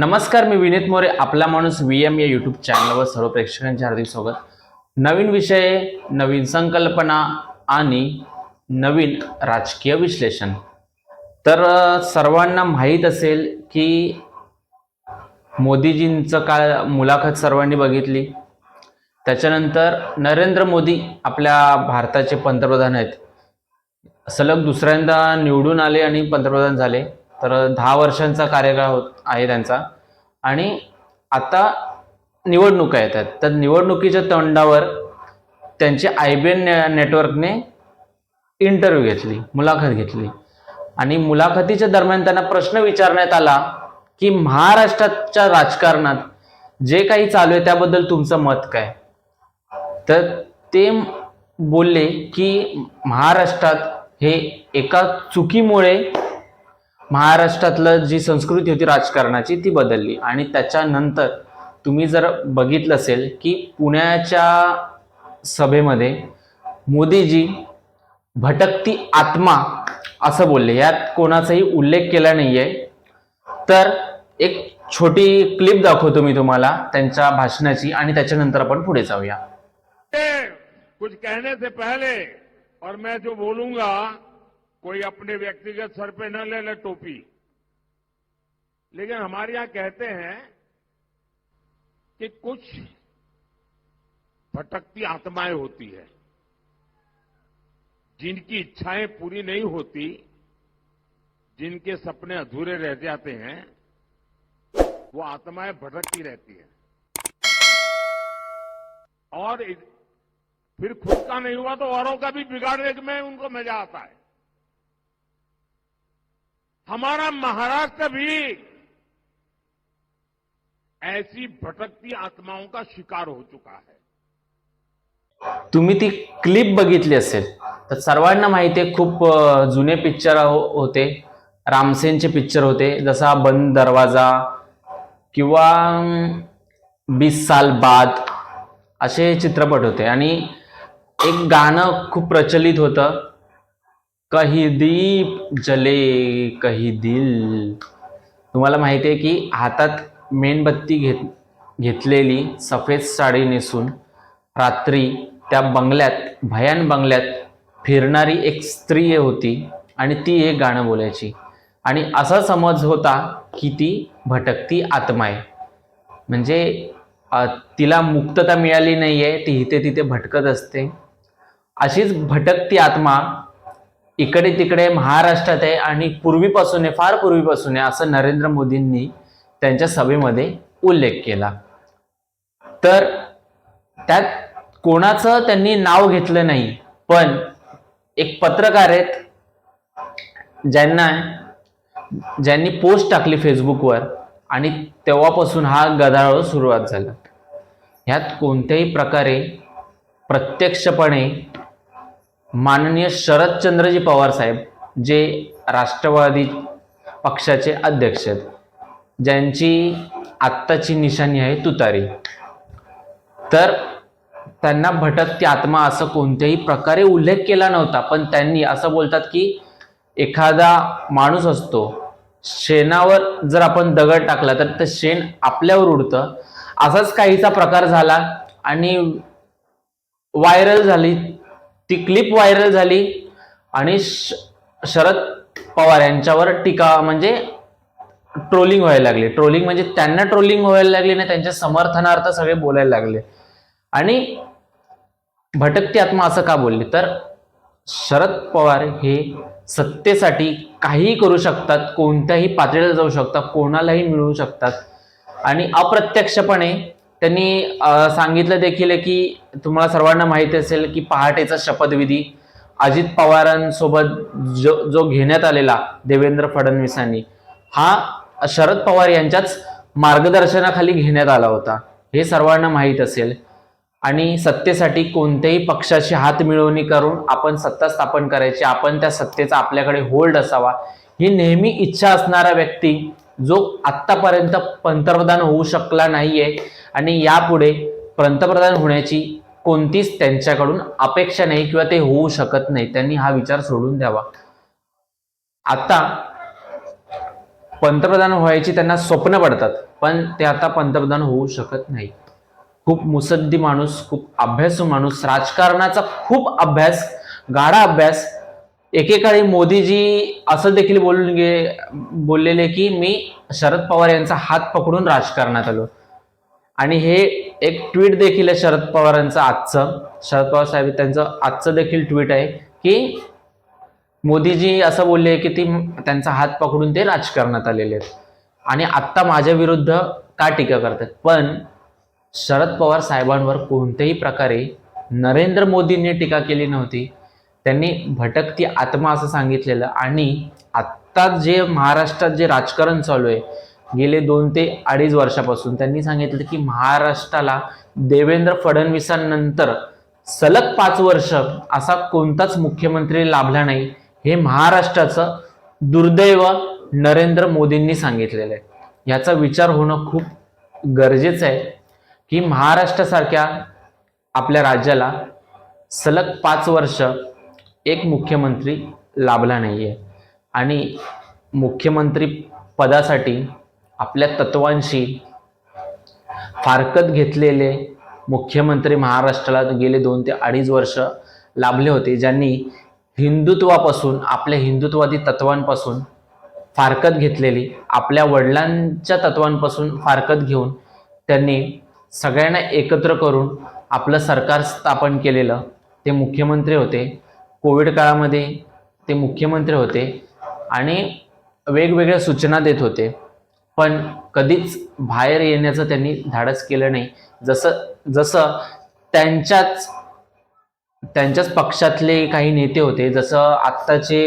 नमस्कार मी विनीत मोरे आपला माणूस व्ही एम या यूट्यूब चॅनलवर सर्व प्रेक्षकांचे हार्दिक स्वागत. नवीन विषय नवीन संकल्पना आणि नवीन राजकीय विश्लेषण. तर सर्वांना माहीत असेल की मोदीजींचं काल मुलाखत सर्वांनी बघितली. त्याच्यानंतर नरेंद्र मोदी आपल्या भारताचे पंतप्रधान आहेत. सलग दुसऱ्यांदा निवडून आले आणि पंतप्रधान झाले. तर दहा वर्षांचा कार्यकाळ होत आहे त्यांचा. आणि आता निवडणुका येतात. तर निवडणुकीच्या तोंडावर त्यांची आय बी एन नेटवर्कने इंटरव्ह्यू घेतली मुलाखत घेतली. आणि मुलाखतीच्या दरम्यान त्यांना प्रश्न विचारण्यात आला की महाराष्ट्राच्या राजकारणात जे काही चालू आहे त्याबद्दल तुमचं मत काय? तर ते बोलले की महाराष्ट्रात हे एका चुकीमुळे महाराष्ट्रातलं जी संस्कृती होती राजकारणाची ती बदलली. आणि त्याच्यानंतर तुम्ही जर बघितलं असेल की पुण्याच्या सभेमध्ये मोदीजी भटकती आत्मा असं बोलले. यात कोणाचाही उल्लेख केला नाहीये. तर एक छोटी क्लिप दाखवतो मी तुम्हाला त्यांच्या भाषणाची आणि त्याच्यानंतर आपण पुढे जाऊया. कुछ कहने से पहले और मैं जो बोलूंगा कोई अपने व्यक्तिगत सर पे न ले ले टोपी। लेकिन हमारे यहाँ कहते हैं कि कुछ भटकती आत्माएँ होती है। जिनकी इच्छाएँ पूरी नहीं होती, जिनके सपने अधूरे रह जाते हैं, वो आत्माएँ भटकती रहती है। और फिर खुद का नहीं हुआ तो औरों का भी बिगाड़ने में उनको मज़ा आता है। हमारा महाराष्ट्र भी ऐसी भटकती आत्माओं का शिकार हो चुका है। तुम्ही ती क्लिप बघितली असेल तर सर्वांना माहिती आहे खूप जुने पिक्चर हो होते. रामसेनचे पिक्चर होते. जसा बंद दरवाजा किंवा बीस साल बाद असे चित्रपट होते. आणि एक गाणं खूप प्रचलित होतं. कही दीप जले कही दिल. तुम्हाला माहिती आहे की हातात मेणबत्ती घेत घेतलेली सफेद साडी नेसून रात्री त्या बंगल्यात भयान बंगल्यात फिरणारी एक स्त्री होती आणि ती एक गाणं बोलायची. आणि असा समज होता की ती भटकती आत्मा आहे म्हणजे तिला मुक्तता मिळाली नाही आहे ती इथे तिथे भटकत असते. अशीच भटकती आत्मा इकडे तिकडे महाराष्ट्रात आहे आणि पूर्वीपासून आहे फार पूर्वीपासून आहे असं नरेंद्र मोदींनी त्यांच्या सभेमध्ये उल्लेख केला. तर त्यात कोणाचं त्यांनी नाव घेतलं नाही पण एक पत्रकार आहेत ज्यांना ज्यांनी पोस्ट टाकली फेसबुकवर आणि तेव्हापासून हा गदारोळ सुरुवात झाला. ह्यात कोणत्याही प्रकारे प्रत्यक्षपणे माननीय शरदचंद्रजी पवार साहेब जे राष्ट्रवादी पक्षाचे अध्यक्ष आहेत ज्यांची आत्ताची निशाणी आहे तुतारी. तर त्यांना भटकती आत्मा असं कोणत्याही प्रकारे उल्लेख केला नव्हता पण त्यांनी असं बोलतात की एखादा माणूस असतो शेणावर जर आपण दगड टाकला तर ते शेण आपल्यावर उडतं. असाच काहीचा प्रकार झाला आणि व्हायरल झाली ती क्लिप व्हायरल झाली आणि श- शरद पवार यांच्यावर टीका म्हणजे ट्रोलिंग व्हायला लागली. ट्रोलिंग म्हणजे त्यांना ट्रोलिंग व्हायला लागली ना त्यांच्या समर्थनार्थ सगळे बोलायला लागले. आणि भटकती आत्मा असं का बोलले? तर शरद पवार हे सत्तेसाठी काहीही करू शकतात कोणत्याही पातळीला जाऊ शकतात कोणालाही मिळवू शकतात. आणि अप्रत्यक्षपणे त्यांनी सांगितलं देखील आहे की तुम्हाला सर्वांना माहिती असेल की पहाटेचा शपथविधी अजित पवारांसोबत जो जो घेण्यात आलेला देवेंद्र फडणवीसांनी हा शरद पवार यांच्याच मार्गदर्शनाखाली घेण्यात आला होता. हे सर्वांना माहीत असेल. आणि सत्तेसाठी कोणत्याही पक्षाची हात मिळवणी करून आपण सत्ता स्थापन करायची आपण त्या सत्तेचा आपल्याकडे होल्ड असावा ही नेहमी इच्छा असणारा व्यक्ती जो आत्तापर्यंत पंतप्रधान होऊ शकला नाहीये आणि यापुढे पंतप्रधान होण्याची कोणतीच त्यांच्याकडून अपेक्षा नाही किंवा ते होऊ शकत नाही. त्यांनी हा विचार सोडून द्यावा. आता पंतप्रधान व्हायची त्यांना स्वप्न पडतात पण ते आता पंतप्रधान होऊ शकत नाही. खूप मुसद्दी माणूस खूप अभ्यासू माणूस राजकारणाचा खूप अभ्यास गाढा अभ्यास एकेकाळी मोदीजी असं देखील बोलून गे बोललेले की मी शरद पवार यांचा हात पकडून राजकारणात आलो. आणि हे एक ट्विट देखील आहे शरद पवारांचं आजचं. शरद पवार साहेब त्यांचं आजचं देखील ट्विट आहे की मोदीजी असं बोलले की ती त्यांचा हात पकडून ते राजकारणात आलेले आहेत. आणि आत्ता माझ्या विरुद्ध का टीका करतात? पण शरद पवार साहेबांवर कोणत्याही प्रकारे नरेंद्र मोदींनी टीका केली नव्हती. त्यांनी भटकती आत्मा असं सांगितलेलं. आणि आत्ता जे महाराष्ट्रात जे राजकारण चालू आहे गेले दोन ते अडीच वर्षापासून त्यांनी सांगितलं की महाराष्ट्राला देवेंद्र फडणवीसांनंतर सलग पाच वर्ष असा कोणताच मुख्यमंत्री लाभला नाही हे महाराष्ट्राचं दुर्दैव नरेंद्र मोदींनी सांगितलेलं आहे. याचा विचार होणं खूप गरजेचं आहे की महाराष्ट्रासारख्या आपल्या राज्याला सलग पाच वर्ष एक मुख्यमंत्री लाभला नाही आहे आणि मुख्यमंत्री पदासाठी आपल्या तत्वांशी फारकत घेतलेले मुख्यमंत्री महाराष्ट्राला गेले दोन ते अडीच वर्ष लाभले होते ज्यांनी हिंदुत्वापासून आपल्या हिंदुत्वादी तत्वांपासून फारकत घेतलेली आपल्या वडिलांच्या तत्वांपासून फारकत घेऊन त्यांनी सगळ्यांना एकत्र करून आपलं सरकार स्थापन केलेलं ते मुख्यमंत्री होते. कोविड काळामध्ये ते मुख्यमंत्री होते आणि वेगवेगळ्या सूचना देत होते. पण कधीच बाहेर येण्याचं त्यांनी धाडस केलं नाही. जसं जसं त्यांच्याच त्यांच्याच पक्षातले काही नेते होते जसं आत्ताचे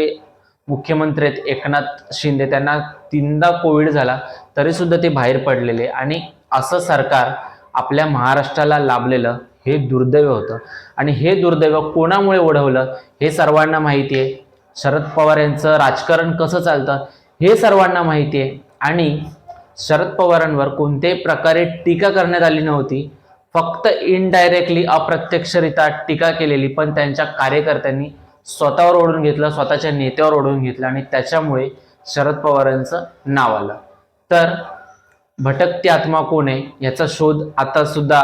मुख्यमंत्री आहेत एकनाथ शिंदे त्यांना तीनदा कोविड झाला तरीसुद्धा ते बाहेर पडलेले. आणि असं सरकार आपल्या महाराष्ट्राला लाभलेलं हे दुर्दैव होतं. आणि हे दुर्दैव कोणामुळे ओढवलं? हे सर्वांना माहिती आहे शरद पवार यांचं राजकारण कसं चालतं? हे सर्वांना माहिती आहे आणि शरद पवारांवर कोणत्याही प्रकारे टीका करण्यात आली नव्हती फक्त इनडायरेक्टली अप्रत्यक्षरित्या टीका केलेली पण त्यांच्या कार्यकर्त्यांनी स्वतःवर ओढून घेतलं स्वतःच्या नेत्यावर ओढून घेतलं आणि त्याच्यामुळे शरद पवारांचं नाव आलं. तर भटकती आत्मा कोण आहे? याचा शोध आता सुद्धा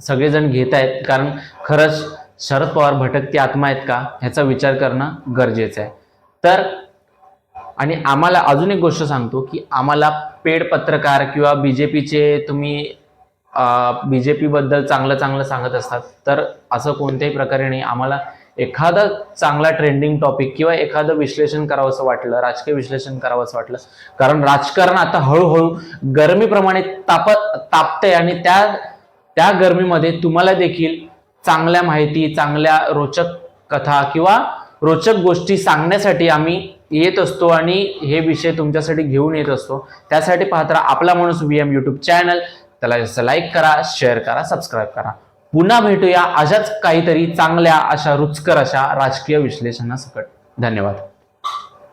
सगळेजण घेत आहेत. कारण खरंच शरद पवार भटकती आत्मा आहेत का? ह्याचा विचार करणं गरजेचं आहे. तर आणि आम्हाला अजून एक गोष्ट सांगतो की आम्हाला पेड पत्रकार किंवा बी जे पीचे तुम्ही बी जे पीबद्दल चांगलं चांगलं सांगत असतात. तर असं कोणत्याही प्रकारे नाही आम्हाला एखादा चांगला ट्रेंडिंग टॉपिक किंवा एखादं विश्लेषण करावंसं वाटलं राजकीय विश्लेषण करावंसं वाटलं कारण राजकारण आता हळूहळू गरमीप्रमाणे तापत तापतंय आणि त्या त्या गरमीमध्ये तुम्हाला देखील चांगल्या माहिती चांगल्या रोचक कथा किंवा रोचक गोष्टी सांगण्यासाठी आम्ही येत असतो आणि हे विषय तुमच्यासाठी घेऊन येत असतो. त्यासाठी पाहत राहा आपला माणूस व्ही एम यूट्यूब चॅनल. त्याला जास्त लाईक करा शेअर करा सबस्क्राईब करा. पुन्हा भेटूया अशाच काहीतरी चांगल्या अशा रुचकर अशा राजकीय विश्लेषणासकट. धन्यवाद.